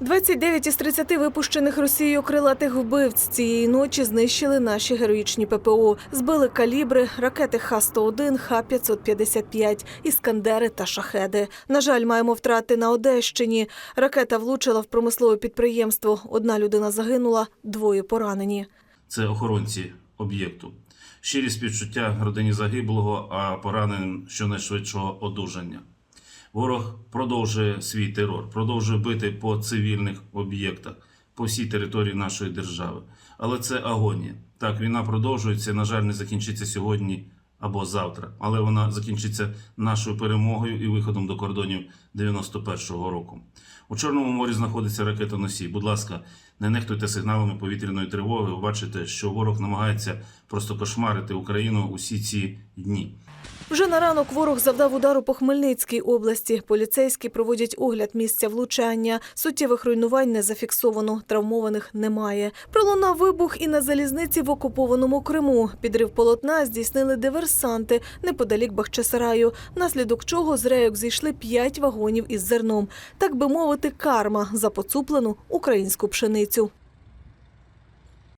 29 із 30 випущених Росією крилатих вбивць цієї ночі знищили наші героїчні ППО. Збили калібри, ракети Х-101, Х-555, іскандери та шахеди. На жаль, маємо втрати на Одещині. Ракета влучила в промислове підприємство. Одна людина загинула, двоє поранені. це охоронці об'єкту. Щирі співчуття родині загиблого, а пораненим щонайшвидшого одужання. Ворог продовжує свій терор, продовжує бити по цивільних об'єктах по всій території нашої держави. Але це агонія. Так, війна продовжується, на жаль, не закінчиться сьогодні або завтра, але вона закінчиться нашою перемогою і виходом до кордонів 91-го року. У Чорному морі знаходиться ракетоносій. Будь ласка, не нехтуйте сигналами повітряної тривоги. Ви бачите, що ворог намагається просто кошмарити Україну усі ці дні. Вже на ранок ворог завдав удару по Хмельницькій області. Поліцейські проводять огляд місця влучання. Суттєвих руйнувань не зафіксовано, травмованих немає. Пролунав вибух і на залізниці в окупованому Криму. Підрив полотна здійснили диверсанти неподалік Бахчисараю, внаслідок чого з рейок зійшли п'ять вагонів із зерном. Так би мовити, карма за поцуплену українську пшеницю.